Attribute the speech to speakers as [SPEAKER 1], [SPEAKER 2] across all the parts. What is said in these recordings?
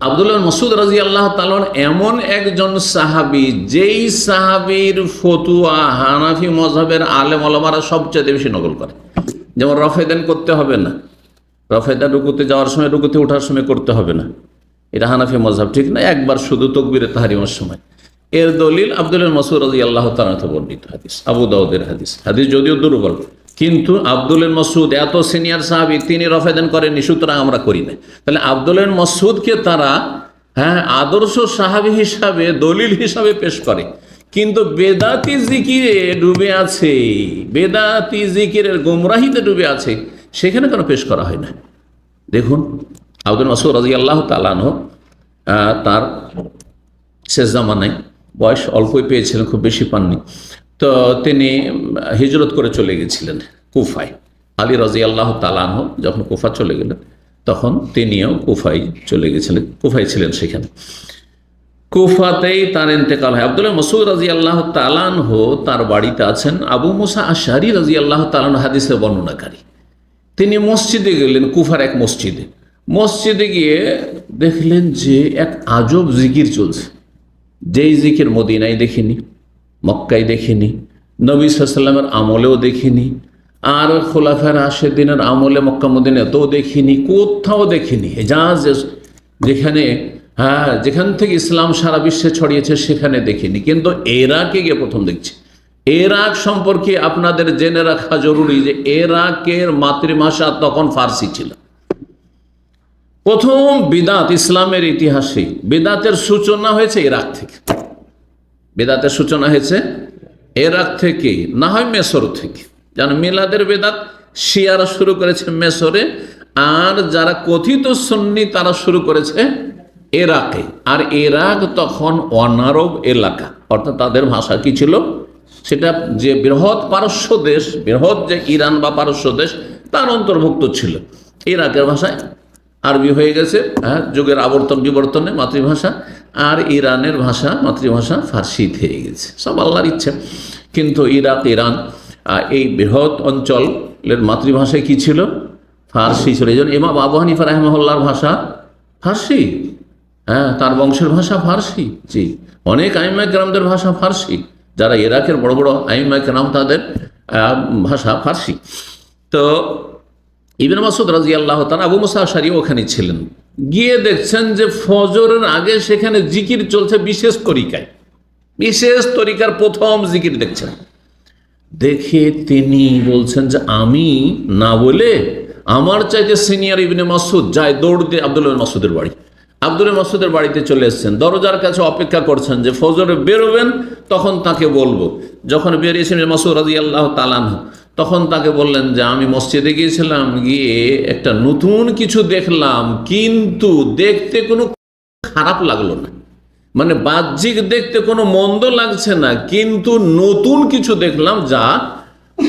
[SPEAKER 1] আবদুল্লাহ মসুদ রাজি আল্লাহ তালন এমন একজন সাহাবি, যেই সাহাবির ফতুয়া হানাফি মজহবের আলেম আলমারা সবচেয়ে বেশি নকল করে। যেমন রফেদান করতে হবে না। রফেদান রুকুতে যাওয়ার সময়, রুকুতে ওঠার সময় করতে হবে না। এটা হানাফি মজহাব ঠিক না? একবার শুধু তকবিরে তাহারিমার সময়। এর দলিল আব্দুল মসুদ রাজি আল্লাহ তালাতে বর্ণিত হাদিস, আবু দাউদের হাদিস। হাদিস যদিও দুর্বল। কিন্তু আব্দুল মসুদ এত সিনিয়র সাহাবি, তিনি রফেদান করেননি, সুতরাং আমরা করি না তাহলে আব্দুল মসুদকে তারা হ্যাঁ আদর্শ সাহাবি হিসাবে, দলিল হিসাবে পেশ করে। কিন্তু বেদাতি জিকিরে ডুবে আছে, বেদাতি জিকিরের গুমরাহিতে ডুবে আছে, সেখানে কেন পেশ করা হয় না। দেখুন, আব্দুল মাসুদ রাজি আল্লাহ তালানো তার শেষ জামানায় বয়স অল্পই পেয়েছিলেন, খুব বেশি পাননি। তো তিনি হিজরত করে চলে গেছিলেন কুফায়। আলী রাজি আল্লাহ তালাহ যখন কুফা চলে গেলেন, তখন তিনিও কুফাই চলে গেছিলেন কুফাই ছিলেন সেখানে। কুফাতেই তার ইন্তেকাল হয়। আব্দুল্লাহ মসুদ রাজি আল্লাহ তালানহ তার বাড়িতে আছেন। আবু মুসা আশারি রাজি আল্লাহ তালান হাদিসের বর্ণনাকারী। তিনি মসজিদে গেলেন, কুফার এক মসজিদে। মসজিদে গিয়ে দেখলেন যে এক আজব জিকির চলছে। যেই জিকির মদিনায় দেখিনি। মক্কায় দেখিনি। নবী সাল্লামের আমলেও দেখিনি। আর খোলাফার আশে দিনের আমলে মক্কা মদিনাতেও দেখিনি, কোথাও দেখিনি। হেজাজ যেখানে হ্যাঁ যেখান থেকে ইসলাম সারা বিশ্বে ছড়িয়েছে, সেখানে দেখিনি। কিন্তু এরাকে গিয়ে প্রথম দেখছি। এরাক সম্পর্কে আপনাদের জেনে রাখা জরুরি যে এরাকের মাতৃভাষা তখন ফার্সি ছিল। প্রথম বিদাত ইসলামের ইতিহাসে, বিদাতের সূচনা হয়েছে ইরাক থেকে। বেদাতের সূচনা হয়েছে। এরাক থেকে, না হয় মেসর থেকে। যেন মিলাদের বেদাত শিয়ারা শুরু করেছে মেসরে, আর যারা কথিত সন্নি তারা শুরু করেছে এরাকে। আর এরাক তখন অনারব এলাকা। অর্থাৎ তাদের ভাষা কি ছিল? সেটা যে বৃহৎ পারস্য দেশ, বৃহৎ যে ইরান বা পারস্য দেশ, তার অন্তর্ভুক্ত ছিল। ইরাকের ভাষায় আরবি হয়ে গেছে হ্যাঁ যুগের আবর্তন বিবর্তনে মাতৃভাষা, আর ইরানের ভাষা, মাতৃভাষা ফার্সি থেকে গেছে। সব আল্লাহর ইচ্ছে। কিন্তু ইরাক, ইরান এই বৃহৎ অঞ্চলের মাতৃভাষায় কি ছিল? ফার্সি ছিল। এই জন্য ইমাম আবু হানিফা রহমহল্লার ভাষা ফার্সি। হ্যাঁ তার বংশের ভাষা ফার্সি। জি, অনেক আইমা গ্রামদের ভাষা ফার্সি। যারা ইরাকের বড় বড় আইমা গ্রাম তাদের ভাষা ফার্সি। তো ইবিন মাসুদ রাজি আল্লাহ তার আবু মুসা আশারি ওখানে ছিলেন। গিয়ে দেখছেন যে ফজরের আগে সেখানে জিকির চলছে বিশেষ তরিকায়। বিশেষ তরিকার প্রথম জিকির দেখছেন। দেখে তিনি বলছেন যে, আমি না বলে আমার চাইতে সিনিয়র ইবিনে মাসুদ যায় দৌড় দিয়ে আবদুল্লাহ মাসুদের বাড়ি। আব্দুল মাসুদের বাড়িতে চলে এসছেন। দরজার কাছে অপেক্ষা করছেন যে, ফজরে বেরোবেন, তখন তাকে বলব। যখন বেরিয়েছেন মাসুদ রাজি আল্লাহ তালান তখন তাকে বললেন যে, আমি মসজিদে গিয়েছিলাম, গিয়ে একটা নতুন কিছু দেখলাম, কিন্তু দেখতে কোনো খারাপ লাগল না। মানে বাহ্যিক দেখতে কোনো মন্দ লাগছে না, কিন্তু নতুন কিছু দেখলাম যা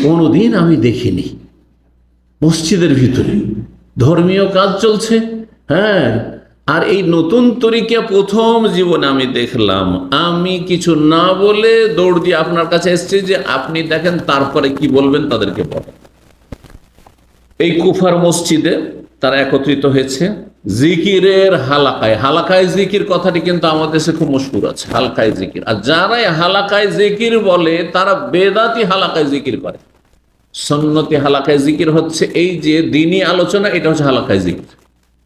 [SPEAKER 1] কোনোদিন আমি দেখিনি। মসজিদের ভিতরে ধর্মীয় কাজ চলছে হ্যাঁ আর এই নতুন তরিকা প্রথম জীবনে আমি দেখলাম। আমি কিছু না বলে দৌড় দিয়ে আপনার কাছে এসছি যে আপনি দেখেন তারপরে কি বলবেন তাদেরকে বলেন। এই কুফার মসজিদে তারা একত্রিত হয়েছে জিকিরের হালাকায়। হালাকায় জিকির কথাটি কিন্তু আমাদের দেশে খুব মশহুর আছে। হালকায় জিকির। আর যারাই হালাকায় জিকির বলে, তারা বেদাতি হালাকায় জিকির করে। সন্নতি হালাকায় জিকির হচ্ছে এই যে দিনই আলোচনা, এটা হচ্ছে হালাকায় জিকির।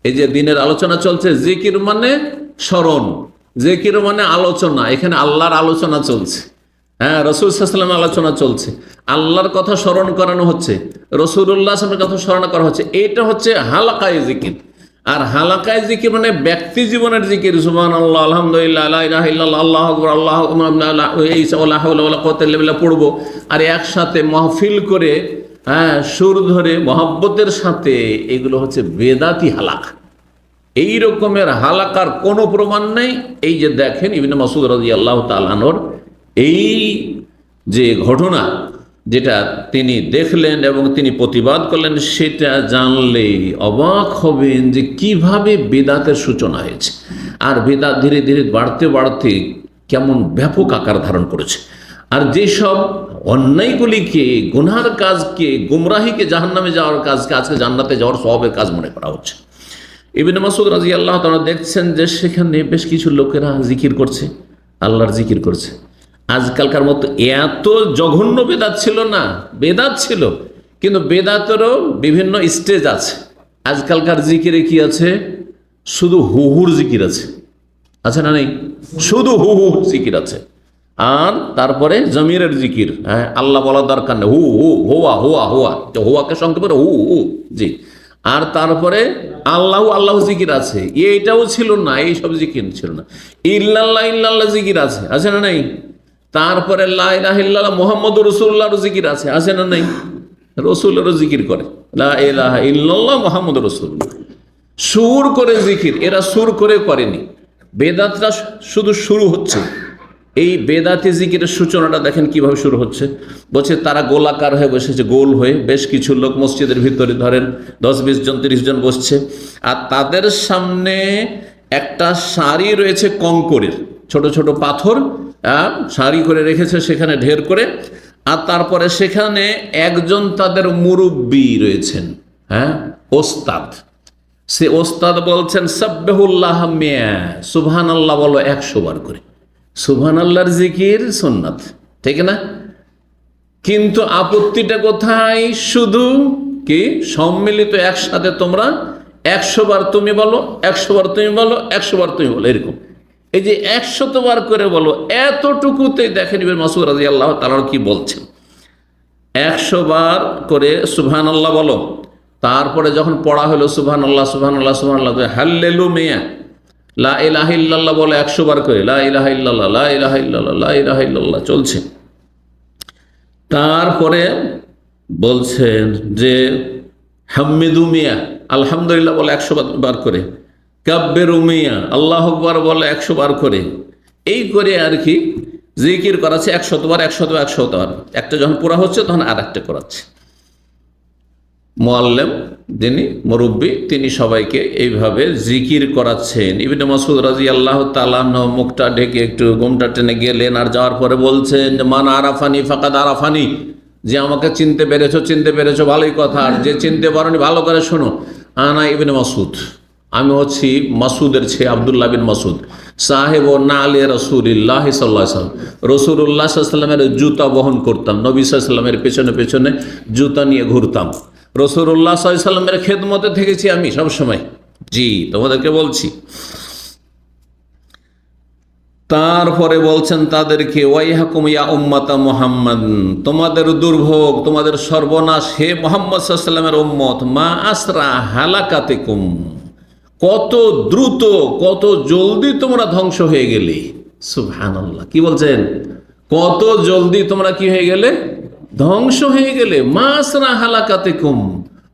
[SPEAKER 1] এই যে দিনের আলোচনা চলছে, জিকির মানে স্মরণ। জিকির মানে আলোচনা, এখানে আল্লাহর আলোচনা চলছে। হ্যাঁ রসুল সাল্লাম আলোচনা চলছে। আল্লাহর কথা স্মরণ করানো হচ্ছে আসলামের কথা স্মরণ করা হচ্ছে। এটা হচ্ছে হালাকায় জিকির। আর হালাকায় জিকির মানে ব্যক্তি জীবনের জিকির। সুবান আল্লাহ আলহামদুলিল্লাহ আল্লাহ আল্লাহ পড়ব। আর একসাথে মাহফিল করে হ্যাঁ সুর ধরে মহাব্বতের সাথে এগুলো হচ্ছে বেদাতি হালাক। এই রকমের হালাকার কোনো প্রমাণ নেই। এই যে দেখেন ইবিন মাসুদ রাজি আল্লাহ তালানোর এই যে ঘটনা যেটা তিনি দেখলেন এবং তিনি প্রতিবাদ করলেন, সেটা জানলে অবাক হবেন যে কীভাবে বেদাতের সূচনা হয়েছে। আর বেদাত ধীরে ধীরে বাড়তে বাড়তে কেমন ব্যাপক আকার ধারণ করেছে। আর যেসব অন্যায়গুলিকে গুনার কাজকে গুমরাহিকে জাহান্নামে যাওয়ার কাজকে আজকে জান্নাতে যাওয়ার স্বভাবের কাজ মনে করা হচ্ছে। ইবিন মাসুদ রাজি আল্লাহ তারা দেখছেন যে সেখানে বেশ কিছু লোকেরা জিকির করছে, আল্লাহর জিকির করছে। আজকালকার মতো এত জঘন্য বেদাত ছিল না, বেদাত ছিল, কিন্তু বেদাতেরও বিভিন্ন স্টেজ আছে। আজকালকার জিকিরে কি আছে? শুধু হুহুর জিকির আছে। আছে না নেই? শুধু হু হু জিকির আছে। আর তারপরে জমিরের জিকির। হ্যাঁ আল্লাহ বলার দরকার নেই। হু হু, হোয়া হোয়া হোয়া। তো হোয়াকে সংক্ষেপে হু হু, জি। আর তারপরে আল্লাহ আল্লাহ জিকির আছে। এইটাও ছিল না এই সব জিকির ছিল না। ইল্লাল্লাহ ইল্লাল্লাহ জিকির আছে আছে না নাই? তারপরে লাহ মোহাম্মদ রসুল্লাহর জিকির আছে আছে না নাই? রসুলেরও জিকির করে। লা ইলাহা ইল্লাল্লাহ মোহাম্মদ রসুল্লাহ সুর করে জিকির, এরা সুর করে করেনি। বেদাতরা শুধু শুরু হচ্ছে। এই বেদাতি জিকিরের সূচনাটা দেখেন কীভাবে শুরু হচ্ছে। বলছে, তারা গোলাকার হয়ে বসেছে, গোল হয়ে। বেশ কিছু লোক মসজিদের ভিতরে ধরেন, দশ, বিশ জন, তিরিশ জন বসছে। আর তাদের সামনে একটা সারি রয়েছে কঙ্করের। ছোট ছোট পাথর সারি করে রেখেছে সেখানে ঢের করে। আর তারপরে সেখানে একজন তাদের মুরব্বী রয়েছেন হ্যাঁ ওস্তাদ। সে ওস্তাদ বলছেন, সাব্বেহুল্লাহ মিয়া সুবহান আল্লাহ বলো একশো বার করে। সুবহান আল্লাহর জিকির সুন্নাত, ঠিক না? কিন্তু আপত্তিটা কোথায়? শুধু কি? সম্মিলিত একসাথে তোমরা একশো বার তুমি বলো, একশো বার তুমি বলো, একশো বার তুমি বলো, এরকম। এই যে একশত বার করে বলো, এতটুকুতে দেখেন ইবেন মাসুদ রাজি আল্লাহ তালার কি বলছেন। একশো বার করে সুবহান আল্লাহ বলো, তারপরে যখন পড়া হলো সুবহান আল্লাহ সুবহান আল্লাহ সুবহান আল্লাহ হাল্লেলু মেয়া লা ইলাহা ইল্লাল্লাহ বলে একশো বার করে, লা ইলাহা ইল্লাল্লাহ, লা ইলাহা ইল্লাল্লাহ, লা ইলাহা চলছে। তারপরে বলছেন যে, হাম্মিদু মিয়া, আলহামদুলিল্লাহ বলে একশো বার করে। কাব্যের মিয়া, আল্লাহ আকবার বলে একশো বার করে। এই করে আর কি জিকির করাচ্ছে একশতবার একশত একশতবার একটা যখন পুরা হচ্ছে, তখন আর একটা করাচ্ছে। মোয়াল্লেম যিনি মুরব্বী, তিনি সবাইকে এইভাবে জিকির করাচ্ছেন। ইবিন মাসুদ রাজি আল্লাহ তালান মুখটা ঢেকে একটু ঘুমটা টেনে গেলেন আর যাওয়ার পরে বলছেন যে মান আরাফানি ফাকাদ আরাফানি। যে আমাকে চিনতে পেরেছ চিনতে পেরেছ, ভালোই কথা। আর যে চিনতে পারোনি, ভালো করে শোনো। আনা ইবিন মাসুদ আমি হচ্ছি মাসুদের ছে আবদুল্লাহ বিন মাসুদ সাহেব ও না আলী রসুল্লাহ সাল্লাম রসুল্লাহ সাল্লামের জুতা বহন করতাম। নবী সাল্লামের পেছনে পেছনে জুতা নিয়ে ঘুরতাম। রসুল্লাহ সাল্লামের খেদমতে থেকেছি আমি সবসময়। জি, তোমাদেরকে বলছি। তারপরে বলছেন তাদেরকে, ওয়াইহাকুম ইয়া উম্মাতা মোহাম্মদ, তোমাদের দুর্ভোগ, তোমাদের সর্বনাশ, হে মোহাম্মদ সাল্লামের উম্মত, মা আসরা হালাকাতে কুম কত দ্রুত, কত জলদি তোমরা ধ্বংস হয়ে গেলে। সুবহানাল্লাহ, কি বলছেন? কত জলদি তোমরা কি হয়ে গেলে? ধ্বংস হয়ে গেলে মাসরা হালাকাতে কুম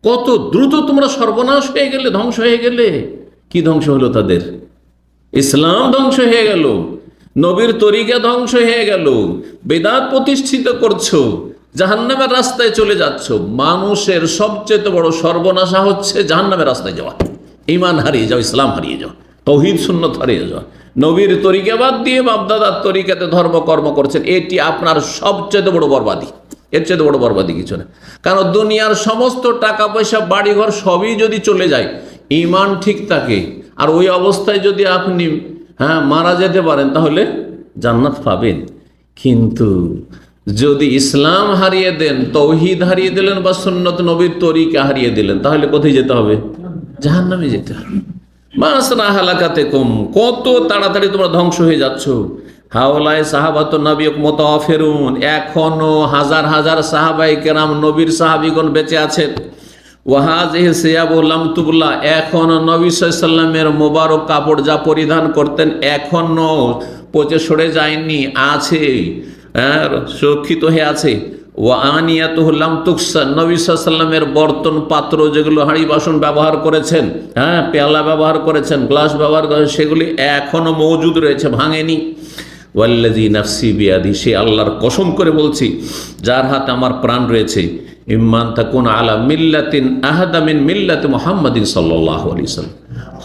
[SPEAKER 1] কত দ্রুত তোমরা সর্বনাশ হয়ে গেলে ধ্বংস হয়ে গেলে, কি ধ্বংস হলো তাদের? ইসলাম ধ্বংস হয়ে গেল, নবীর তরিকা ধ্বংস হয়ে গেল, বেদাত প্রতিষ্ঠিত করছ, জাহান্নামের রাস্তায় চলে যাচ্ছ, মানুষের সবচেয়ে বড় সর্বনাশা হচ্ছে জাহান্নামের রাস্তায় যাওয়া। ইমান হারিয়ে যাও, ইসলাম হারিয়ে যাও, তৌহিদ সুন্নত হারিয়ে যাওয়া নবীর তরিকা বাদ দিয়ে বাপদাদার তরিকাতে ধর্ম কর্ম করছেন, এটি আপনার সবচেয়ে বড় বরবাদী। এর চেয়ে বড় বরবাদি কিছু না। কারণ দুনিয়ার সমস্ত টাকা পয়সা, বাড়িঘর সবই যদি চলে যায় ইমান ঠিক থাকে। আর ওই অবস্থায় যদি আপনি হ্যাঁ মারা যেতে পারেন, তাহলে জান্নাত পাবেন। কিন্তু যদি ইসলাম হারিয়ে দেন, তৌহিদ হারিয়ে দিলেন বা সুন্নত নবীর তরিকা হারিয়ে দিলেন, তাহলে কোথায় যেতে হবে? জাহান্নামে যেতে হবে। মাসনা হালাকাতে কম কত তাড়াতাড়ি তোমরা ধ্বংস হয়ে যাচ্ছ। হাওলায় সাহাবাত নবী মোতাফেরুন। এখনও হাজার হাজার সাহাবাই কেরাম নবীর সাহাবিগণ বেঁচে আছেন। ওয়াহাজ এ সিয়াবুল্লাম তুবুল্লাহ এখন নবী সাল্লামের মোবারক কাপড় যা পরিধান করতেন এখনও পচে সরে যায়নি আছে হ্যাঁ, সুরক্ষিত হয়ে আছে। ও আনিয়াতুল্লাম তুকসান। নবী সাল্লামের বর্তন পাত্র যেগুলো হাঁড়ি বাসন ব্যবহার করেছেন হ্যাঁ পেয়ালা ব্যবহার করেছেন গ্লাস ব্যবহার করেছেন সেগুলি এখনও মজুদ রয়েছে ভাঙেনি। ওয়াল্লাজি নাফসি বিয়াদি, সে আল্লাহর কসম করে বলছি, যার হাতে আমার প্রাণ রয়েছে ইম্মান তাকুন আলা মিল্লাতিন আহাদামিন মিল্লাত মুহাম্মাদিন সাল্লাল্লাহু আলাইহি সাল্লাম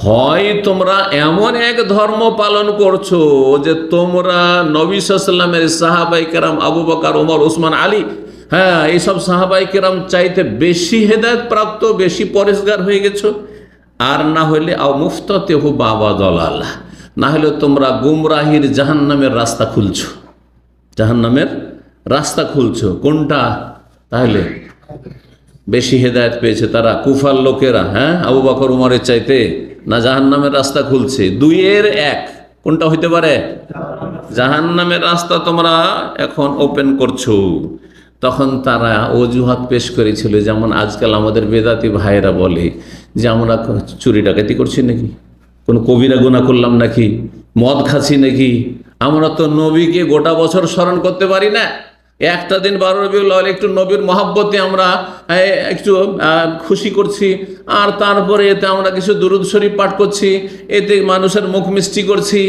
[SPEAKER 1] হয় তোমরা এমন এক ধর্ম পালন করছ যে তোমরা নবী সাহাবাই কেরাম আবু বকর, ওমর, ওসমান, আলী হ্যাঁ এইসব সাহাবাই কেরাম চাইতে বেশি হেদায়ত প্রাপ্ত, বেশি পরিষ্কার হয়ে গেছো। আর না হইলে আও মুফতেহু বাবা দলাল্লাহ না হলে তোমরা গুমরাহির জাহান্নামের রাস্তা খুলছো। জাহান্নামের রাস্তা খুলছ। কোনটা? তাহলে বেশি হেদায়ত পেয়েছে তারা, কুফার লোকেরা হ্যাঁ? আবু বাকর উমরের চাইতে না জাহান্নামের রাস্তা খুলছে? দুইয়ের এক। কোনটা হইতে পারে? জাহান্নামের রাস্তা তোমরা এখন ওপেন করছ। তখন তারা অজুহাত পেশ করেছিল, যেমন আজকাল আমাদের বেদাতি ভাইয়েরা বলে যে, আমরা চুরি ডাকাতি করছি নাকি? কোন কবিরা গুণা করলাম নাকি? মদ খাচ্ছি নাকি? আমরা তো নবীকে গোটা বছর স্মরণ করতে পারি না। একটা দিন বারো আউয়াল একটু নবীর মহাব্বতে আমরা একটু খুশি করছি। আর তারপরে এতে আমরা কিছু দুরুদ শরীফ পাঠ করছি, এতে মানুষের মুখ মিষ্টি করছি,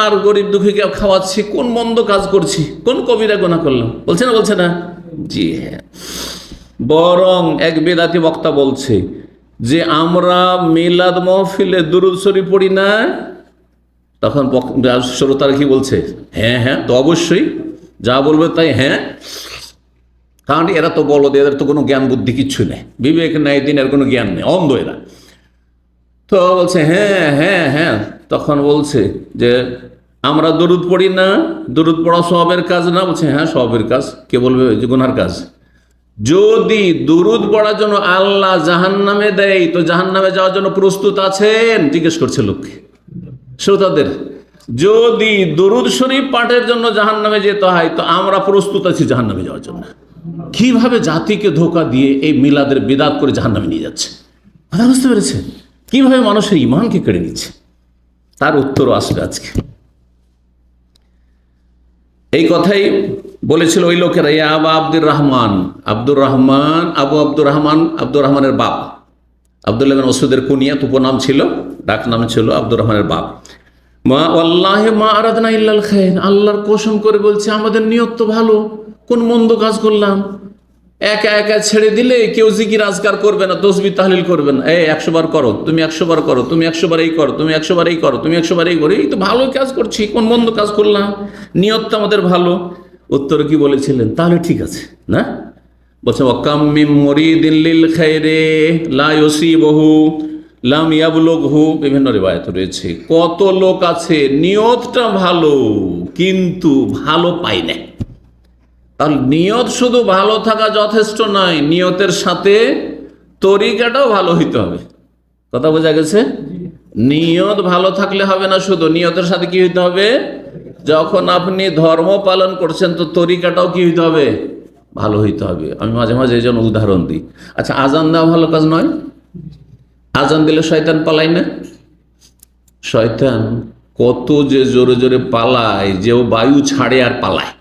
[SPEAKER 1] আর গরিব দুঃখীকে খাওয়াচ্ছি, কোন মন্দ কাজ করছি, কোন কবিরা গোনা করলাম? বলছে না বলছে না? জি হ্যাঁ। বরং এক বেদাতি বক্তা বলছে যে আমরা মিলাদ মহফিলে দুরুদ শরীফ পড়ি না, তখন শ্রোতারা কি বলছে? হ্যাঁ হ্যাঁ তো অবশ্যই, যা বলবে তাই হ্যাঁ। কারণ এরা তো বলো এদের তো কোনো জ্ঞান বুদ্ধি কিচ্ছু নেই। বিবেক নেই, দিনের কোনো জ্ঞান নেই, অন্ধ এরা। তো বলছে হ্যাঁ হ্যাঁ হ্যাঁ। তখন বলছে যে, আমরা দরুদ পড়ি না, দরুদ পড়া সবের কাজ না। বলছে হ্যাঁ সবের কাজ। কে বলবে? গুনার কাজ। যদি দুরুদ পড়ার জন্য আল্লাহ জাহান্নামে দেয়, তো জাহান্নামে যাওয়ার জন্য প্রস্তুত আছেন? জিজ্ঞেস করছে লোককে। শ্রোতাদের, যদি দরুদ শরীফ পাঠের জন্য জাহান্নামে যেতে হয়, তো আমরা প্রস্তুত আছি জাহান্নামে যাওয়ার জন্য। কীভাবে জাতিকে ধোকা দিয়ে এই মিলাদের বিদাত করে জাহান্নামে নিয়ে যাচ্ছে? কথা বুঝতে পেরেছে কীভাবে মানুষের ইমানকে কেড়ে নিচ্ছে? তার উত্তরও আসবে আজকে। এই কথাই বলেছিল ওই লোকেরা ইয়া আবা আব্দুর রহমান। আব্দুর রহমান, আবু আব্দুর রহমান, আব্দুর রহমানের বাপ। আবদুল্লাহ বিন ওসুদের কুনিয়াত উপনাম ছিল, ডাক নাম ছিল আব্দুর রহমানের বাপ। মা আল্লাহ মা আরাধনা ইল্লাল খাইন আল্লাহর কসম করে বলছে, আমাদের নিয়ত তো ভালো, কোন মন্দ কাজ করলাম। একা একা ছেড়ে দিলে কেউ জিকির আজকার করবে না তসবি তাহলিল করবে না। এই, একশো বার করো, তুমি একশো বার করো, তুমি একশো বার এই করো, তুমি একশো বার এই করো, তুমি একশো বার এই করো, এই তো ভালো কাজ করছি, কোন মন্দ কাজ করলাম? নিয়তটা আমাদের ভালো। উত্তর কি বলেছিলেন? তাহলে ঠিক আছে না? বলছে অকাম্মিম মরিদিল্লিল খাইরে লা বহু লাম ইয়াবলুগহু। বিভিন্ন রেবায়ত রয়েছে। কত লোক আছে নিয়তটা ভালো কিন্তু ভালো পাই না। তাহলে নিয়ত শুধু ভালো থাকা যথেষ্ট নয় নিয়তের সাথে তরিকাটাও ভালো হইতে হবে। কথা বোঝা গেছে? নিয়ত ভালো থাকলে হবে না শুধু নিয়তের সাথে কি হইতে হবে? যখন আপনি ধর্ম পালন করছেন, তো তরিকাটাও কি হইতে হবে? ভালো হইতে হবে। আমি মাঝে মাঝে এই জন্য উদাহরণ দিই। আচ্ছা আজান দেওয়া ভালো কাজ নয়? আজান দিলে শয়তান পালাই না? শয়তান কত যে জোরে জোরে পালায়, যে ও বায়ু ছাড়ে আর পালায়।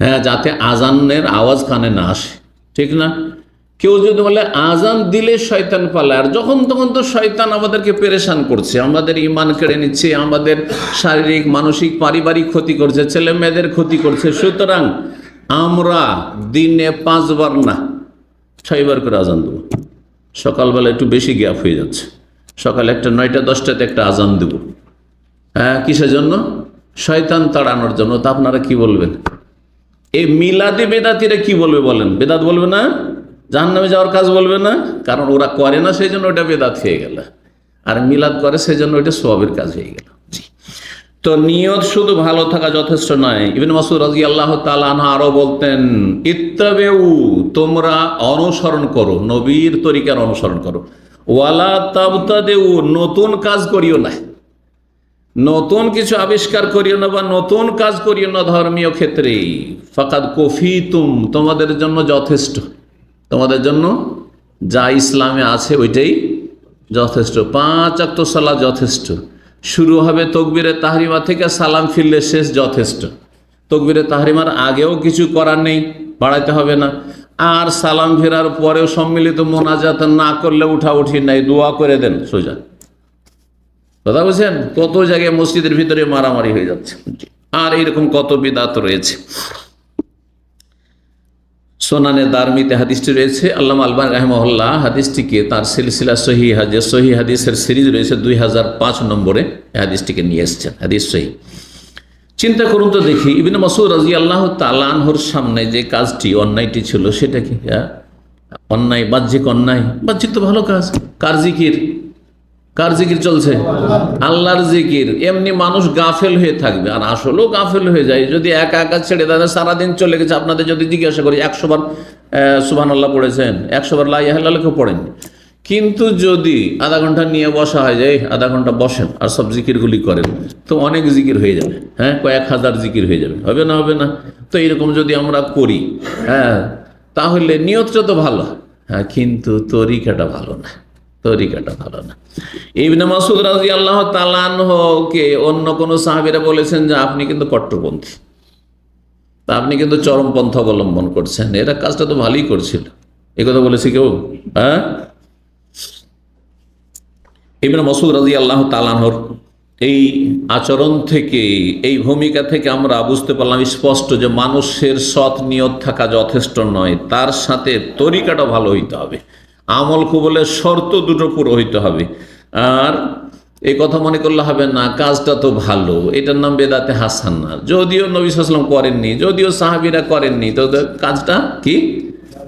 [SPEAKER 1] হ্যাঁ যাতে আজানের আওয়াজ কানে না আসে। ঠিক না? কেউ যদি বলে, আজান দিলে শয়তান পালায়। আর যখন তখন তো শয়তান আমাদেরকে পেরেশান করছে। আমাদের ইমান কেড়ে নিচ্ছে, আমাদের শারীরিক, মানসিক, পারিবারিক ক্ষতি করছে, ছেলে মেয়েদের ক্ষতি করছে। সুতরাং আমরা দিনে পাঁচবার না, ছয়বার করে আজান দেবো। সকালবেলা একটু বেশি গ্যাপ হয়ে যাচ্ছে। সকাল একটা, নয়টা, দশটাতে একটা আজান দেব। হ্যাঁ কিসের জন্য? শয়তান তাড়ানোর জন্য। তা আপনারা কি বলবেন? এই মিলাদি বেদাতিরা কি বলবে বলেন? বেদাত বলবে না? জাহান নামে যাওয়ার কাজ বলবে না, কারণ ওরা করে না সেই জন্য ওটা বেদাত হয়ে গেল। আর মিলাদ করে সেই জন্য ওইটা সবের কাজ হয়ে গেল। তো নিয়ত শুধু ভালো থাকা যথেষ্ট নয়। ইবিন মাসুদ রাজি আল্লাহ তালানহা আরও বলতেন, ইত্তাবেউ, তোমরা অনুসরণ করো, নবীর তরিকার অনুসরণ করো। ওয়ালা তাবতা দেউ নতুন কাজ করিও না। নতুন কিছু আবিষ্কার করিও না বা নতুন কাজ করিও না ধর্মীয় ক্ষেত্রে। ফাকাদ কফি তুম তোমাদের জন্য যথেষ্ট। তোমাদের জন্য যা ইসলামে আছে ওইটাই যথেষ্ট। পাঁচ আক্ত সালা যথেষ্ট। শুরু হবে তকবিরে তাহরিমা থেকে সালাম ফিরলে শেষ যথেষ্ট। তকবিরে তাহরিমার আগেও কিছু করার নেই, বাড়াইতে হবে না। আর সালাম ফেরার পরেও সম্মিলিত মোনাজাত না করলে উঠা উঠি নাই, দোয়া করে দেন, সোজা। কথা বলছেন? কত জায়গায় মসজিদের ভিতরে মারামারি হয়ে যাচ্ছে। আর এইরকম কত বিদাত রয়েছে। সোনানে দারমিতে হাদিসটি রয়েছে আল্লাহ আলবান রহমহল্লা হাদিসটিকে তার সিলসিলা সহি হাদিস সহি হাদিসের সিরিজ রয়েছে দুই হাজার পাঁচ নম্বরে হাদিসটিকে নিয়ে এসছেন, হাদিস সহি চিন্তা করুন তো দেখি, ইবিন মাসুদ রাজি আল্লাহ তালানহর সামনে যে কাজটি, অন্যায়টি ছিল সেটা কি? হ্যাঁ? অন্যায়, বাহ্যিক অন্যায়? বাহ্যিক তো ভালো কাজ। কার জিকির? কার জিকির চলছে? আল্লাহর জিকির। এমনি মানুষ গাফেল হয়ে থাকবে। আর আসলেও গাফেল হয়ে যায়। যদি একা একা ছেড়ে দেয় সারাদিন চলে গেছে। আপনাদের যদি জিজ্ঞাসা করি একশো বার সুবান আল্লাহ পড়েছেন? একশো বার লাইয়াহ কেউ পড়েননি কিন্তু যদি আধা ঘণ্টা নিয়ে বসা হয় যে "এই, আধা ঘণ্টা বসেন আর সব জিকিরগুলি করেন তো অনেক জিকির হয়ে যাবে। হ্যাঁ কয়েক হাজার জিকির হয়ে যাবে। হবে না হবে না? তো এরকম যদি আমরা করি হ্যাঁ তাহলে নিয়তটা তো ভালো। হ্যাঁ কিন্তু তরিকাটা ভালো না। তরিকাটা ভালো না। ইবনে মাসুদ রাজি আল্লাহ তালানহকে অন্য কোনো সাহাবিরা বলেছেন যে আপনি কিন্তু কট্টরপন্থী। তা আপনি কিন্তু চরমপন্থা অবলম্বন করছেন। এরা কাজটা তো ভালোই করছিল। এ কথা বলেছি কেউ? হ্যাঁ? ইবনে মাসুদ রাজি আল্লাহ তালানহর এই আচরণ থেকে, এই ভূমিকা থেকে আমরা বুঝতে পারলাম স্পষ্ট যে মানুষের সৎ নিয়ত থাকা যথেষ্ট নয়। তার সাথে তরিকাটা ভালো হইতে হবে। আমল কবলের শর্ত দুটো পুরো হইতে হবে। আর এই কথা মনে করলে হবে না, কাজটা তো ভালো। এটার নাম বেদাতে হাসান না। যদিও নবী সাল্লাম করেননি, যদিও সাহাবিরা করেননি, তো কাজটা কি?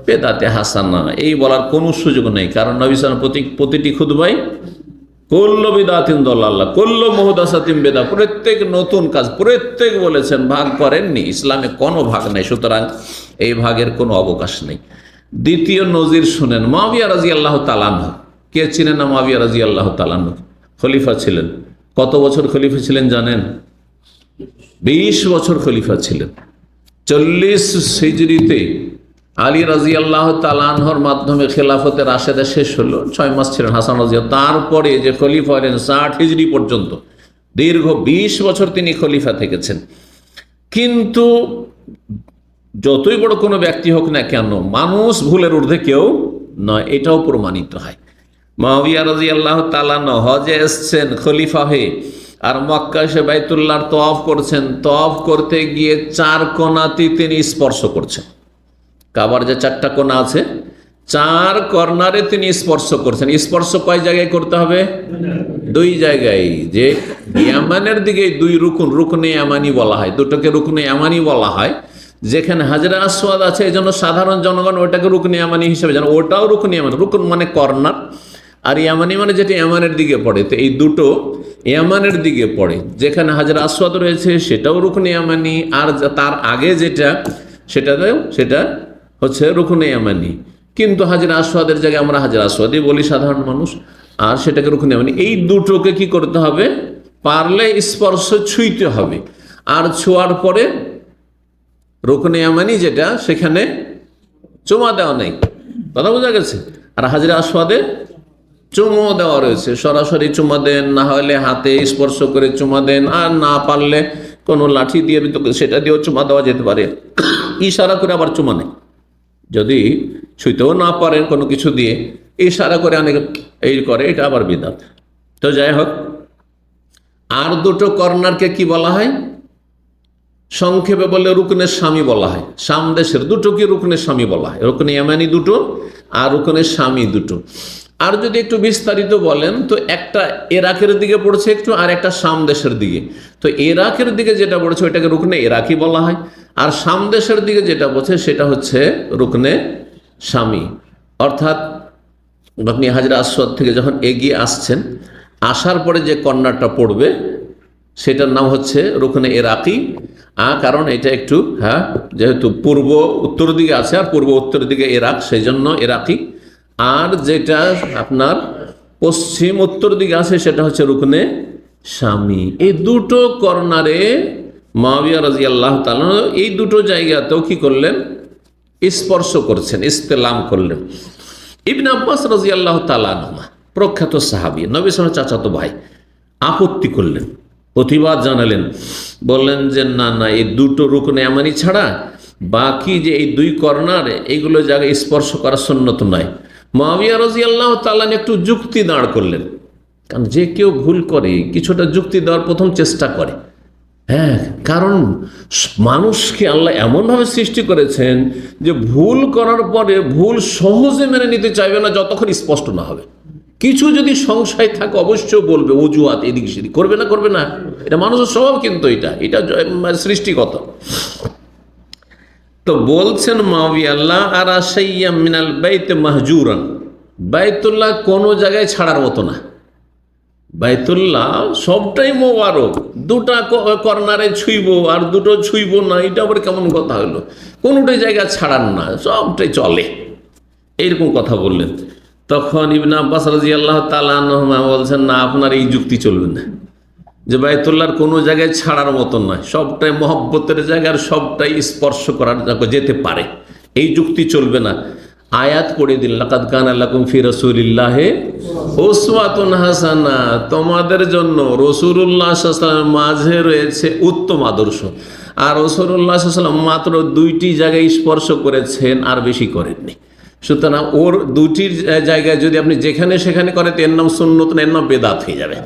[SPEAKER 1] বেদাতে হাসান না। এই বলার কোনো সুযোগ নেই। কারণ নবী সাল্লাম প্রতি প্রতিটি খুদবাই কল্ল বিদাতিন দল্লাহ কল্ল মহুদাসাতিম বেদা প্রত্যেক নতুন কাজ, প্রত্যেক বলেছেন, ভাগ করেননি। ইসলামে কোনো ভাগ নেই, সুতরাং এই ভাগের কোনো অবকাশ নেই। দ্বিতীয় নজির শুনেন মাবিয়া রাজি আল্লাহ তালান কে চিনেন না মাবিয়া রাজি আল্লাহ তালান খলিফা ছিলেন। কত বছর খলিফা ছিলেন জানেন? বিশ বছর খলিফা ছিলেন। চল্লিশ সিজরিতে আলী রাজি আল্লাহ তালানহর মাধ্যমে খেলাফতের রাশেদা শেষ হলো, ছয় মাস ছিলেন হাসান রাজিয়া তারপরে যে খলিফা হলেন, ষাট হিজড়ি পর্যন্ত, দীর্ঘ বিশ বছর তিনি খলিফা থেকেছেন। কিন্তু যতই বড় কোনো ব্যক্তি হোক না কেন, মানুষ ভুলের ঊর্ধ্বে কেউ নয়, এটাও প্রমাণিত হয়। মাহবিয়া রাজি আল্লাহ তালান হজে এসছেন খলিফা হয়ে আর মক্কা এসে বাইতুল্লাহর তফ করছেন। তফ করতে গিয়ে চার কোনাতি তিনি স্পর্শ করছেন। কাবার যে চারটা কোনা আছে, চার কর্নারে তিনি স্পর্শ করছেন। স্পর্শ কয় জায়গায় করতে হবে? দুই জায়গায়। যে ইয়ামানের দিকে দুই রুকুন, রুকনে ইয়ামানি বলা হয়। দুটোকে রুকনে ইয়ামানি বলা হয়। যেখানে হাজরা আসওয়াদ আছে, এই জন্য সাধারণ জনগণ ওটাকে রুকনে ইয়ামানি হিসেবে জানে। ওটাও রুকনে ইয়ামানি রুকুন মানে কর্নার। আর ইয়ামানি মানে যেটা ইয়ামানের দিকে পড়ে। তো এই দুটো ইয়ামানের দিকে পড়ে। যেখানে হাজরা আসওয়াদ রয়েছে, সেটাও রুকনে ইয়ামানি আর তার আগে যেটা সেটাতেও সেটা হচ্ছে রুকুনে ইয়ামানি কিন্তু হাজরা আসওয়াদের জায়গায় আমরা হাজরা আসওয়াদই বলি সাধারণ মানুষ। আর সেটাকে রুকুনে ইয়ামানি এই দুটোকে কি করতে হবে? পারলে স্পর্শ ছুঁইতে হবে। আর ছোঁয়ার পরে রুকুনে ইয়ামানি যেটা, সেখানে চুমা দেওয়া নেই। কথা বোঝা গেছে? আর হাজরা আসওয়াদে চুমো দেওয়া রয়েছে। সরাসরি চুমা দেন, না হলে হাতে স্পর্শ করে চুমা দেন, আর না পারলে কোনো লাঠি দিয়ে সেটা দিয়েও চুমা দেওয়া যেতে পারে। ইশারা করে আবার চুমা নেই যদি ছুঁইতেও না পারেন কোনো কিছু দিয়ে, ইশারা করে অনেকে এই করে, এটা আবার বিদাত। তো যাই হোক, আর দুটো কর্নারকে কি বলা হয়? সংক্ষেপে বললে রুকনের স্বামী বলা হয়। সামদেশের দুটোকে রুকনের স্বামী বলা হয়? রুকনে ইয়ামানি দুটো আর রুকনের স্বামী দুটো। আর যদি একটু বিস্তারিত বলেন, তো একটা এরাকের দিকে পড়ছে একটু, আর একটা সামদেশের দিকে। তো এরাকের দিকে যেটা পড়ছে, ওইটাকে রুকনে এরাকি বলা হয়। আর সামদেশের দিকে যেটা বলছে সেটা হচ্ছে রুকনে স্বামী। অর্থাৎ আপনি হাজরা আসওয়াদ থেকে যখন এগিয়ে আসছেন, আসার পরে যে কর্নারটা পড়বে, সেটার নাম হচ্ছে রুকনে এরাকি। কারণ এটা একটু হ্যাঁ যেহেতু পূর্ব উত্তর দিকে আছে আর পূর্ব উত্তর দিকে এরাক সেই জন্য এরাকি আর যেটা আপনার পশ্চিম উত্তর দিকে আছে, সেটা হচ্ছে রুকনে স্বামী এই দুটো কর্নারে মাবিয়া রাজি আল্লাহ এই দুটো জায়গাতেও কি করলেন? স্পর্শ করছেন, ইস্তেলাম করলেন। ইবনে আব্বাস রাজি আল্লাহ তালানুমা প্রখ্যাত সাহাবি, নবী সাহেব চাচাতো ভাই, আপত্তি করলেন। প্রতিবাদ জানালেন। বললেন যে, না না, এই দুটো রুকনে এমানি ছাড়া বাকি যে এই দুই কর্নার এইগুলো জায়গায় স্পর্শ করা সন্ন্যত নয়। মাবিয়া রাজি আল্লাহ তালান একটু যুক্তি দাঁড় করলেন। কারণ যে কেউ ভুল করে, কিছুটা যুক্তি দেওয়ার প্রথম চেষ্টা করে। হ্যাঁ কারণ মানুষকে আল্লাহ এমনভাবে সৃষ্টি করেছেন যে, ভুল করার পরে ভুল সহজে মেনে নিতে চাইবে না, যতক্ষণ স্পষ্ট না হবে। কিছু যদি সংশয় থাকে, অবশ্যই বলবে, অজুহাত, এদিক সেদিক। করবে না করবে না। এটা মানুষের স্বভাব কিন্তু এটা। এটা সৃষ্টিগত। তো বলছেন মাওয়ি আল্লাহ আর আসাইয়া মিনাল বাইতে মাহজুরান। বাইতুল্লাহ কোনো জায়গায় ছাড়ার মতো না। বাইতুল্লাহ সবটাই মোবারক। দুটা কর্নারে ছুইব আর দুটো ছুইব না, এটা আবার কেমন কথা হলো? কোনোটাই জায়গা ছাড়ান না, সবটাই চলে। এইরকম কথা বললেন। তখন ইবনা আব্বাস রাজি আল্লাহ তালানহমা বলছেন, না, আপনার এই যুক্তি চলবে না। যে বায়তুল্লাহর কোনো জায়গায় ছাড়ার মতন নয়, সবটাই মহব্বতের জায়গার সবটাই স্পর্শ করার যেতে পারে। এই যুক্তি চলবে না। আয়াত পড়ে দিন, লাকাদ কান আল্লাকুম ফি রসুলিল্লাহে ওসওয়াতুন হাসানা। তোমাদের জন্য রসুল্লাহ মাঝে রয়েছে উত্তম আদর্শ। আর রসুল্লাহ মাত্র দুইটি জায়গায় স্পর্শ করেছেন আর বেশি করেননি। সুতরাং ওর দুটির জায়গায় যদি আপনি যেখানে সেখানে করেন এর নাম সুন্নত এর নাম বেদাত হয়ে যাবে।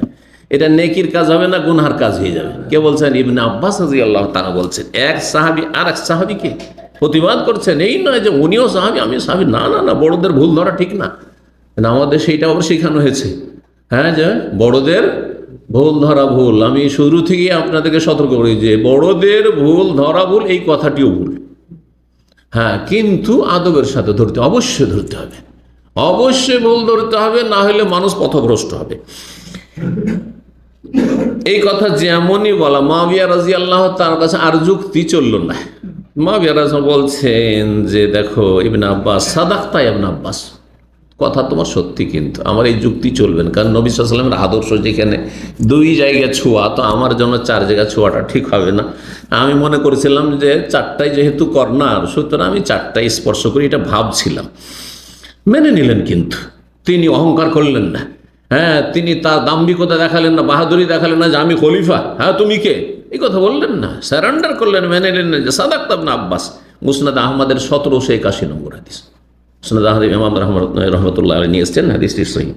[SPEAKER 1] এটা নেকির কাজ হবে না গুনহার কাজ হয়ে যাবে। কে বলছেন? ইবনে আব্বাস রাজি আল্লাহ তারা বলছেন। এক সাহাবি আর এক সাহাবিকে প্রতিবাদ করছেন এই নয় যে উনিও সাহাবি আমি সাহাবি। না না না বড়দের ভুল ধরা ঠিক না, আমাদের সেইটা আবার শেখানো হয়েছে। হ্যাঁ যে বড়দের ভুল ধরা ভুল। আমি শুরু থেকেই আপনাদেরকে সতর্ক করি যে বড়দের ভুল ধরা ভুল এই কথাটিও ভুল। হ্যাঁ কিন্তু আদবের সাথে ধরতে অবশ্যই ধরতে হবে। অবশ্যই ভুল ধরতে হবে, না হলে মানুষ পথভ্রষ্ট হবে। এই কথা যেমনই বলা মাবিয়া রাজি আল্লাহ তার কাছে আর যুক্তি চলল না। মাবিয়া রাজা বলছেন যে, দেখো, ইবিন আব্বাস সাদাক্তা ইবিন আব্বাস। কথা তোমার সত্যি কিন্তু। আমার এই যুক্তি চলবে না। কারণ নবী সাল্লামের আদর্শ যেখানে দুই জায়গা ছোঁয়া, তো আমার জন্য চার জায়গা ছোঁয়াটা ঠিক হবে না। আমি মনে করেছিলাম যে চারটায় যেহেতু কর্নার, সুতরাং আমি চারটায় স্পর্শ করি, এটা ভাবছিলাম। মেনে নিলেন কিন্তু। তিনি অহংকার করলেন না। হ্যাঁ তিনি তার দাম্ভিকতা দেখালেন না, বাহাদুরি দেখালেন না যে আমি খলিফা। হ্যাঁ তুমি কে? এই কথা বললেন না। স্যারেন্ডার করলেন, মেনে নিলেন না যে সাদাক্তাব না আব্বাস। মুসনাদ আহমদের সতেরোশো একাশি নম্বর হাদিস। মুসনাদ আহমদ ইমাম রহমত রহমতুল্লাহ নিয়ে এসছেন। হাদিসটি সহি।